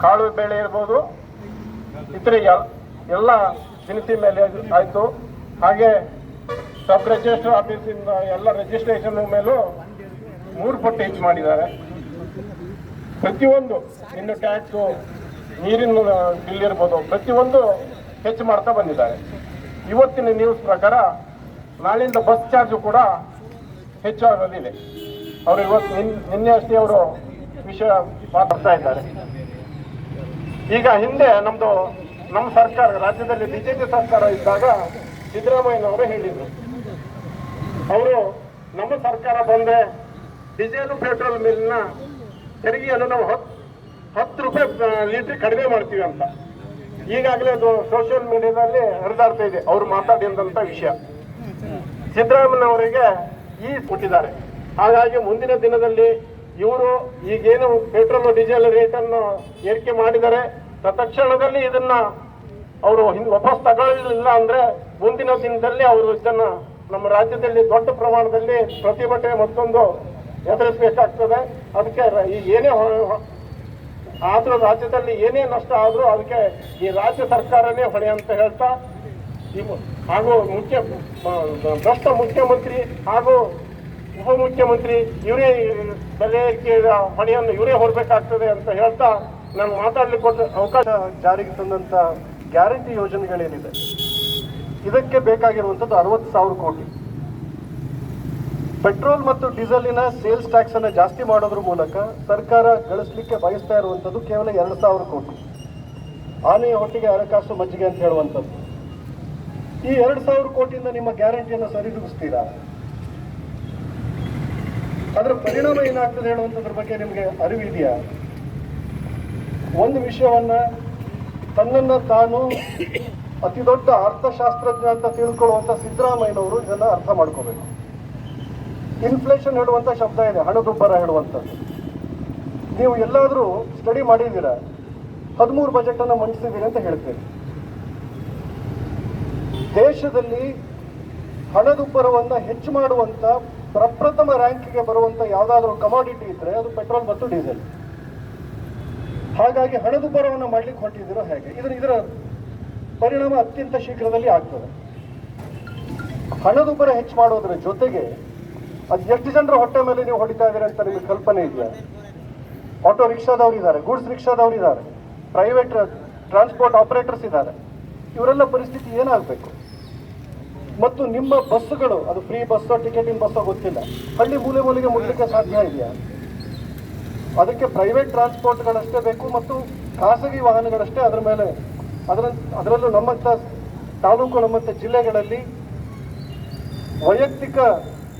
ಕಾಳು ಬೇಳೆ ಇರ್ಬೋದು. ಇತರೆ ಎಲ್ಲ ದಿನಸಿ ಮೇಲೆ ಆಯಿತು. ಹಾಗೆ ಸಬ್ ರಿಜಿಸ್ಟರ್ ಆಫೀಸಿಂದ ಎಲ್ಲ ರಿಜಿಸ್ಟ್ರೇಷನ್ ಮೇಲೂ ಮೂರು ಪಟ್ಟು ಹೆಚ್ಚು ಮಾಡಿದ್ದಾರೆ. ಪ್ರತಿಯೊಂದು ಇನ್ನು ಟ್ಯಾಕ್ಸು, ನೀರಿನ ಬಿಲ್ ಇರ್ಬೋದು. ಪ್ರತಿಯೊಂದು ಹೆಚ್ಚು ಮಾಡ್ತಾ ಬಂದಿದ್ದಾರೆ. ಇವತ್ತಿನ ನ್ಯೂಸ್ ಪ್ರಕಾರ ನಾಳಿಂದ ಬಸ್ ಚಾರ್ಜು ಕೂಡ ಹೆಚ್ಚಾಗೋದಿದೆ ಅವರು ಇವತ್ತು ನಿನ್- ನಿನ್ನೆ ಅಷ್ಟೇ ಅವರು ವಿಷಯ ಮಾತಾಡ್ತಾ ಇದ್ದಾರೆ. ಈಗ ಹಿಂದೆ ನಮ್ದು ನಮ್ಮ ಸರ್ಕಾರ, ರಾಜ್ಯದಲ್ಲಿ ಬಿಜೆಪಿ ಸರ್ಕಾರ ಇದ್ದಾಗ ಸಿದ್ದರಾಮಯ್ಯನವರು ಹೇಳಿದ್ರು. ಅವರು ನಮ್ಮ ಸರ್ಕಾರ ಬಂದ್ರೆ ಡೀಸೆಲ್ ಪೆಟ್ರೋಲ್ ಮಿಲ್ನ ತೆರಿಗೆಯನ್ನು ನಾವು ಹತ್ತು ಹತ್ತು ರೂಪಾಯಿ ಲೀಟ್ರ್ ಕಡಿಮೆ ಮಾಡ್ತೀವಿ ಅಂತ. ಈಗಾಗಲೇ ಅದು ಸೋಷಿಯಲ್ ಮೀಡಿಯಾದಲ್ಲಿ ಹರಿದಾಡ್ತಾ ಇದೆ. ಅವ್ರು ಮಾತಾಡಿದಂತ ವಿಷಯ. ಸಿದ್ದರಾಮಯ್ಯನವರಿಗೆ ಈ ಕೊಟ್ಟಿದ್ದಾರೆ. ಹಾಗಾಗಿ ಮುಂದಿನ ದಿನದಲ್ಲಿ ಇವರು ಈಗೇನು ಪೆಟ್ರೋಲ್ ಡೀಸೆಲ್ ರೇಟ್ ಅನ್ನು ಏರಿಕೆ ಮಾಡಿದರೆ ತತ್ಕ್ಷಣದಲ್ಲಿ ಇದನ್ನ ಅವರು ಹಿಂದೆ ವಾಪಸ್ ತಗೊಳ್ಳಲಿಲ್ಲ ಅಂದ್ರೆ ಮುಂದಿನ ದಿನದಲ್ಲಿ ಅವರು ಇದನ್ನ ನಮ್ಮ ರಾಜ್ಯದಲ್ಲಿ ದೊಡ್ಡ ಪ್ರಮಾಣದಲ್ಲಿ ಪ್ರತಿಭಟನೆ ಮತ್ತೊಂದು ಎದುರಿಸಬೇಕಾಗ್ತದೆ ಅದಕ್ಕೆ ಏನೇ ಆದ್ರೂ ರಾಜ್ಯದಲ್ಲಿ ಏನೇ ನಷ್ಟ ಆದ್ರೂ ಅದಕ್ಕೆ ಈ ರಾಜ್ಯ ಸರ್ಕಾರನೇ ಹೊಣೆ ಅಂತ ಹೇಳ್ತಾ ಹಾಗೂ ಮುಖ್ಯ ಭ್ರಷ್ಟ ಮುಖ್ಯಮಂತ್ರಿ ಹಾಗೂ ಉಪಮುಖ್ಯಮಂತ್ರಿ, ಇವರೇ ಏರಿಕೆಯ ಹೊಣೆಯನ್ನು ಇವರೇ ಹೊರಬೇಕಾಗ್ತದೆ ಅಂತ ಹೇಳ್ತಾ ನಾನು ಮಾತಾಡ್ಲಿಕ್ಕೆ ಅವಕಾಶ ಜಾರಿಗೆ ತಂದಂತ ಗ್ಯಾರಂಟಿ ಯೋಜನೆಗಳೇನಿದೆ. ಇದಕ್ಕೆ ಬೇಕಾಗಿರುವಂಥದ್ದು ಅರವತ್ತು ಸಾವಿರ ಕೋಟಿ. ಪೆಟ್ರೋಲ್ ಮತ್ತು ಡೀಸೆಲಿನ ಸೇಲ್ಸ್ ಟ್ಯಾಕ್ಸ್ ಅನ್ನು ಜಾಸ್ತಿ ಮಾಡೋದ್ರ ಮೂಲಕ ಸರ್ಕಾರ ಗಳಿಸಲಿಕ್ಕೆ ಬಯಸ್ತಾ ಇರುವಂಥದ್ದು ಕೇವಲ ಎರಡು ಸಾವಿರ ಕೋಟಿ. ಆನೆಯ ಹೊಟ್ಟಿಗೆ ಹಣಕಾಸು ಮಜ್ಜಿಗೆ ಅಂತ ಹೇಳುವಂಥದ್ದು. ಈ ಎರಡು ಸಾವಿರ ಕೋಟಿಯಿಂದ ನಿಮ್ಮ ಗ್ಯಾರಂಟಿಯನ್ನು ಸರಿದೂಗಿಸ್ತೀರಾ? ಅದರ ಪರಿಣಾಮ ಏನಾಗ್ತದೆ ಹೇಳುವಂಥದ್ರ ಬಗ್ಗೆ ನಿಮಗೆ ಅರಿವಿದೆಯಾ ಒಂದು ವಿಷಯವನ್ನ ತನ್ನನ್ನು ತಾನು ಅತಿ ದೊಡ್ಡ ಅರ್ಥಶಾಸ್ತ್ರಜ್ಞ ಅಂತ ತಿಳ್ಕೊಳ್ಳುವಂಥ ಸಿದ್ದರಾಮಯ್ಯನವರು ಇದನ್ನು ಅರ್ಥ ಮಾಡ್ಕೋಬೇಕು. ಇನ್ಫ್ಲೇಷನ್ ಹೇಳುವಂತ ಶಬ್ದ ಇದೆ, ಹಣದುಬ್ಬರ ಹೇಳುವಂಥದ್ದು. ನೀವು ಎಲ್ಲಾದರೂ ಸ್ಟಡಿ ಮಾಡಿದ್ದೀರಾ? ಹದಿಮೂರು ಬಜೆಟ್ ಅನ್ನು ಮಂಡಿಸಿದ್ದೀರಿ ಅಂತ ಹೇಳ್ತೇನೆ. ದೇಶದಲ್ಲಿ ಹಣದುಬ್ಬರವನ್ನ ಹೆಚ್ಚು ಮಾಡುವಂತ ಪ್ರಪ್ರಥಮ ರ್ಯಾಂಕಿಗೆ ಬರುವಂತ ಯಾವುದಾದ್ರೂ ಕಮಾಡಿಟಿ ಇದ್ರೆ ಅದು ಪೆಟ್ರೋಲ್ ಮತ್ತು ಡೀಸೆಲ್ ಹಾಗಾಗಿ ಹಣದುಬ್ಬರವನ್ನು ಮಾಡ್ಲಿಕ್ಕೆ ಹೊರಟಿದ್ದೀರೋ ಹೇಗೆ? ಇದರ ಇದರ ಪರಿಣಾಮ ಅತ್ಯಂತ ಶೀಘ್ರದಲ್ಲಿ ಆಗ್ತದೆ. ಹಣದುಬ್ಬರ ಹೆಚ್ಚು ಮಾಡೋದ್ರ ಜೊತೆಗೆ ಅದು ಎಷ್ಟು ಜನರ ಹೊಟ್ಟೆ ಮೇಲೆ ನೀವು ಹೊಡಿತಾ ಇದ್ದೀರಿ ಅಂತ ನಿಮಗೆ ಕಲ್ಪನೆ ಇದೆಯಾ? ಆಟೋ ರಿಕ್ಷಾದವ್ರು ಇದ್ದಾರೆ, ಗೂಡ್ಸ್ ರಿಕ್ಷಾದವ್ರು ಇದ್ದಾರೆ ಪ್ರೈವೇಟ್ ಟ್ರಾನ್ಸ್ಪೋರ್ಟ್ ಆಪರೇಟರ್ಸ್ ಇದ್ದಾರೆ. ಇವರೆಲ್ಲ ಪರಿಸ್ಥಿತಿ ಏನಾಗಬೇಕು? ಮತ್ತು ನಿಮ್ಮ ಬಸ್ಸುಗಳು, ಅದು ಫ್ರೀ ಬಸ್ಸೋ ಟಿಕೆಟಿಂಗ್ ಬಸ್ಸೋ ಗೊತ್ತಿಲ್ಲ. ಹಳ್ಳಿ ಮೂಲೆ ಮೂಲೆಗೆ ಮುಟ್ಲಿಕ್ಕೆ ಸಾಧ್ಯ ಇದೆಯಾ? ಅದಕ್ಕೆ ಪ್ರೈವೇಟ್ ಟ್ರಾನ್ಸ್ಪೋರ್ಟ್ಗಳಷ್ಟೇ ಬೇಕು ಮತ್ತು ಖಾಸಗಿ ವಾಹನಗಳಷ್ಟೇ ಅದರ ಮೇಲೆ, ಅದರ, ಅದರಲ್ಲೂ ನಮ್ಮಂಥ ತಾಲೂಕು ನಮ್ಮಂಥ ಜಿಲ್ಲೆಗಳಲ್ಲಿ ವೈಯಕ್ತಿಕ